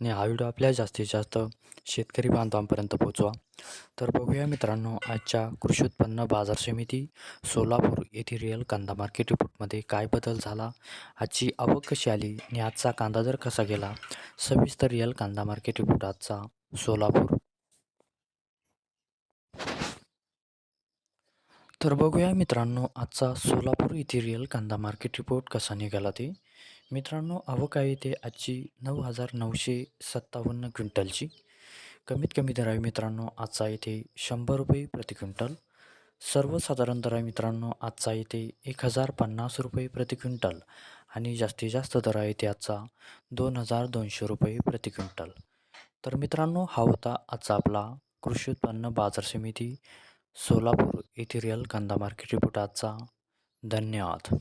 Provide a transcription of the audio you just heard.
आणि हा व्हिडिओ आपल्या जास्तीत जास्त शेतकरी बांधवांपर्यंत पोहोचवा. तर बघूया मित्रांनो आजच्या कृषी उत्पन्न बाजार समिती सोलापूर येथे रिअल कांदा मार्केट रिपोर्टमध्ये काय बदल झाला आजची आवक कशी आली आणि आजचा कांदा दर कसा गेला सविस्तर रिअल कांदा मार्केट रिपोर्ट आजचा सोलापूर. तर बघूया मित्रांनो आजचा सोलापूर येथे रिअल कांदा मार्केट रिपोर्ट कसा निघाला ते. मित्रांनो आवक आहे ते आजची नऊ हजार नऊशे सत्तावन्न क्विंटलची. कमीत कमी दर आहे मित्रांनो आजचा इथे शंभर रुपये प्रति क्विंटल. सर्वसाधारण दर आहे मित्रांनो आजचा इथे एक हजार पन्नास रुपये प्रति क्विंटल. आणि जास्तीत जास्त दर आहे ते आजचा दोन हजार दोनशे रुपये प्रति क्विंटल. तर मित्रांनो हा होता आजचा आपला कृषी उत्पन्न बाजार समिती सोलापूर येथे रिअल कांदा मार्केट रिपोर्ट आजचा. धन्यवाद.